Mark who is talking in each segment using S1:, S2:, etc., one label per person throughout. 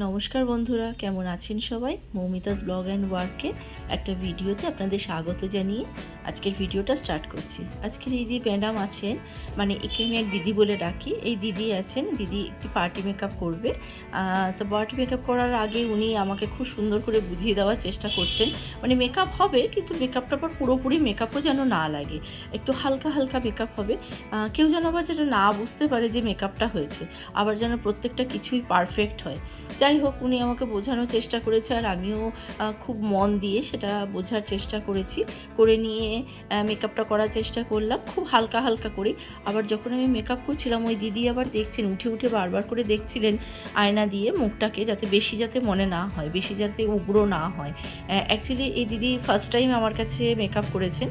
S1: নমস্কার বন্ধুরা, কেমন আছেন সবাই? মৌমিতাস ব্লগ অ্যান্ড ওয়ার্কে একটা ভিডিওতে আপনাদের স্বাগত জানিয়ে আজকের ভিডিওটা স্টার্ট করছি। আজকের এই যে ম্যাডাম আছেন মানে একে আমি এক দিদি বলে ডাকি, এই দিদি আছেন, দিদি একটি পার্টি মেকআপ করবে। তো পার্টি মেকআপ করার আগে উনি আমাকে খুব সুন্দর করে বুঝিয়ে দেওয়ার চেষ্টা করছেন। মানে মেকআপ হবে, কিন্তু মেকআপটা আবার পুরোপুরি মেকআপও যেন না লাগে। একটু হালকা হালকা মেকআপ হবে। কেউ যেন আবার যেন না বুঝতে পারে যে মেকআপটা হয়েছে। আবার যেন প্রত্যেকটা কিছুই পারফেক্ট হয়। যাই হোক, উনি আমাকে বোঝানোর চেষ্টা করেছে আর আমিও খুব মন দিয়ে সেটা বোঝার চেষ্টা করেছি। করে নিয়ে মেকআপটা করার চেষ্টা করলাম, খুব হালকা হালকা করে। আবার যখন আমি মেকআপ করছিলাম, ওই দিদি আবার দেখছেন, উঠে উঠে বারবার করে দেখছিলেন আয়না দিয়ে মুখটাকে, যাতে বেশি যাতে মনে না হয়, বেশি যাতে উগ্র না হয়। অ্যাকচুয়ালি এই দিদি ফার্স্ট টাইম আমার কাছে মেকআপ করেছেন।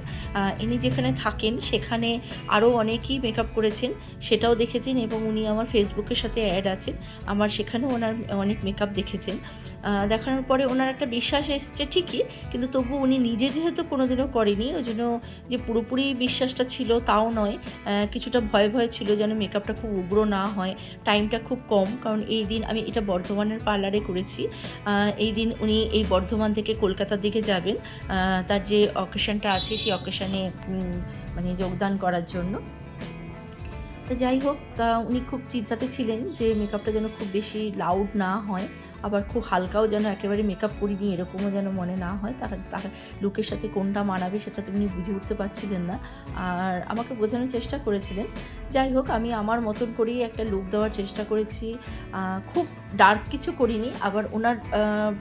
S1: ইনি যেখানে থাকেন, সেখানে আরও অনেকেই মেকআপ করেছেন, সেটাও দেখেছেন এবং উনি আমার ফেসবুকের সাথে অ্যাড আছেন। আমার সেখানেও ওনার অনেক মেকআপ দেখেছেন। দেখানোর পরে ওনার একটা বিশ্বাস এসছে ঠিকই, কিন্তু তবু উনি নিজে যেহেতু কোনোদিনও করেনি ওই জন্য যে পুরোপুরি বিশ্বাসটা ছিল তাও নয়। কিছুটা ভয় ভয় ছিল যেন মেকআপটা খুব উগ্র না হয় টাইমটা খুব কম, কারণ এই দিন আমি এটা বর্ধমানের পার্লারে করেছি। এই দিন উনি এই বর্ধমান থেকে কলকাতার দিকে যাবেন। তার যে অকেশনটা আছে সেই অকেশনে মানে যোগদান করার জন্য। তো যাই হোক তা উনি খুব চিন্তাতে ছিলেন যে মেকআপটা যেন খুব বেশি লাউড না হয়। আবার খুব হালকাও যেন একেবারে মেকআপ করিনি, এরকমও যেন মনে না হয়। তার তার লুকের সাথে কোনটা মানাবে সেটা তো উনি বুঝে উঠতে পারছিলেন না। আর আমাকে বোঝানোর চেষ্টা করেছিলেন। যাই হোক, আমি আমার মতন করেই একটা লুক দেওয়ার চেষ্টা করেছি। খুব ডার্ক কিছু করিনি। আবার ওনার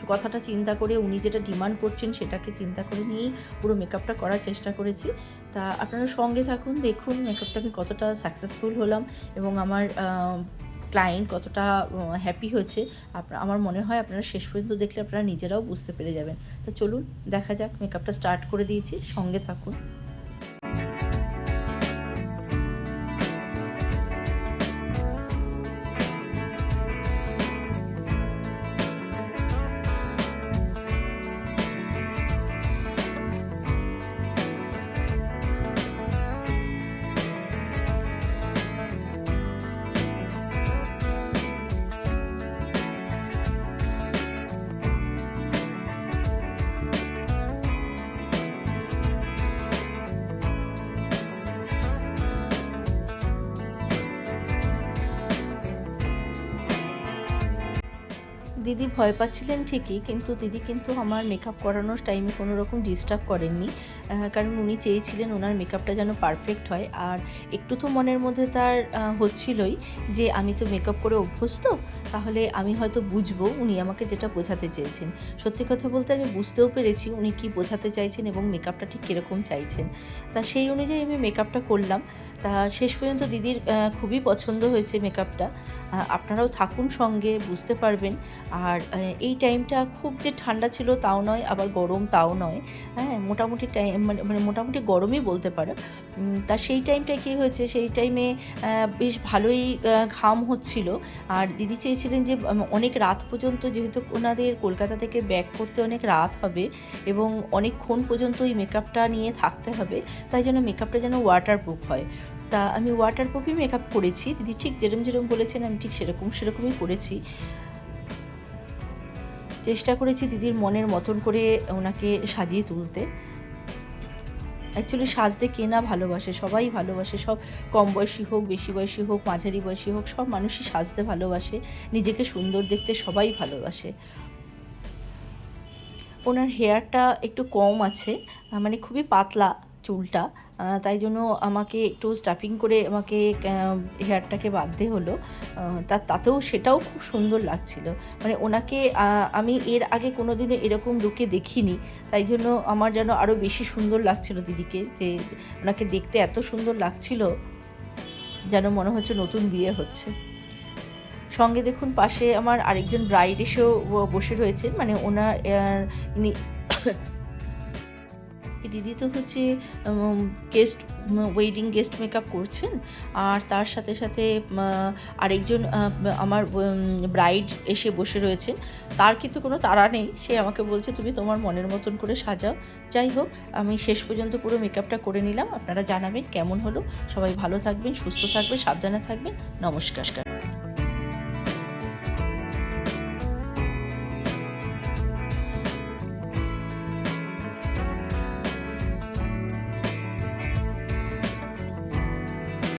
S1: কথাটা চিন্তা করে উনি যেটা ডিমান্ড করছেন সেটাকে চিন্তা করে নিয়েই পুরো মেকআপটা করার চেষ্টা করেছি। তা আপনারা সঙ্গে থাকুন, দেখুন মেকআপটা আমি কতটা সাকসেসফুল হলাম এবং আমার ক্লায়েন্ট কতটা হ্যাপি হয়েছে, আপনার, আমার মনে হয় আপনারা শেষ পর্যন্ত দেখলে আপনারা নিজেরাও বুঝতে পেরে যাবেন। তো চলুন, দেখা যাক মেকআপটা স্টার্ট করে দিয়েছি, সঙ্গে থাকুন। দিদি ভয় পাচ্ছিলেন ঠিকই, কিন্তু দিদি কিন্তু আমার মেকআপ করানোর টাইমে কোনো রকম ডিস্টার্ব করেননি। কারণ উনি চেয়েছিলেন ওনার মেকআপটা যেন পারফেক্ট হয়। আর একটু তো মনের মধ্যে তার হচ্ছিলই যে আমি তো মেকআপ করে অভ্যস্ত, তাহলে আমি হয়তো বুঝব উনি আমাকে যেটা বোঝাতে চেয়েছেন। সত্যি কথা বলতে আমি বুঝতেও পেরেছি উনি কি বোঝাতে চাইছেন এবং মেকআপটা ঠিক কীরকম চাইছেন। তা সেই অনুযায়ী আমি মেকআপটা করলাম। তা শেষ পর্যন্ত দিদির খুবই পছন্দ হয়েছে মেকআপটা আপনারাও থাকুন সঙ্গে, বুঝতে পারবেন। আর এই টাইমটা খুব যে ঠান্ডা ছিল তাও নয়, আবার গরম তাও নয়। হ্যাঁ মোটামুটি টাইম মানে মানে মোটামুটি গরমই বলতে পারো। তা সেই টাইমটায় কী হয়েছে? সেই টাইমে বেশ ভালোই ঘাম হচ্ছিল। আর দিদি চেয়েছিলেন যে অনেক রাত পর্যন্ত যেহেতু ওনাদের কলকাতা থেকে ব্যাক করতে অনেক রাত হবে এবং অনেকক্ষণ পর্যন্ত এই মেকআপটা নিয়ে থাকতে হবে, তাই জন্য মেকআপটা যেন ওয়াটারপ্রুফ হয়। তা আমি ওয়াটারপ্রুফই মেকআপ করেছি। দিদি ঠিক যেরকম যেরকম বলেছেন, আমি ঠিক সেরকম, সেরকমই করেছি। চেষ্টা করেছি দিদির মনের মতন করে ওনাকে সাজিয়ে তুলতে। অ্যাকচুয়ালি সাজতে কে না ভালোবাসে, সবাই ভালোবাসে, সব কম বয়সী হোক, বেশি বয়সী হোক, মাঝারি বয়সী হোক, সব মানুষই সাজতে ভালোবাসে, নিজেকে সুন্দর দেখতে সবাই ভালোবাসে। ওনার হেয়ারটা একটু কম আছে মানে খুবই পাতলা চুলটা তাই জন্য আমাকে একটু স্টাফিং করে আমাকে হেয়ারটাকে বাঁধতে হলো। তা, তাতেও সেটাও খুব সুন্দর লাগছিল। মানে ওনাকে আমি এর আগে কোনো কোনোদিনও এরকম লুকে দেখিনি। তাই জন্য আমার যেন আরও বেশি সুন্দর লাগছিল দিদিকে, যে ওনাকে দেখতে এত সুন্দর লাগছিল, যেন মনে হচ্ছে নতুন বিয়ে হচ্ছে। সঙ্গে দেখুন, পাশে আমার আরেকজন ব্রাইড এসেও বসে রয়েছেন। মানে ওনার ইনি দিদি তো হচ্ছে গেস্ট ওয়েডিং গেস্ট মেকআপ করছেন। আর তার সাথে সাথে আরেকজন আমার ব্রাইড এসে বসে রয়েছেন তার কিন্তু কোনো তাড়া নেই। সে আমাকে বলছে, তুমি তোমার মনের মতন করে সাজাও। যাই হোক, আমি শেষ পর্যন্ত পুরো মেকআপটা করে নিলাম। আপনারা জানাবেন কেমন হলো। সবাই ভালো থাকবেন, সুস্থ থাকবেন, সাবধানে থাকবেন। নমস্কার।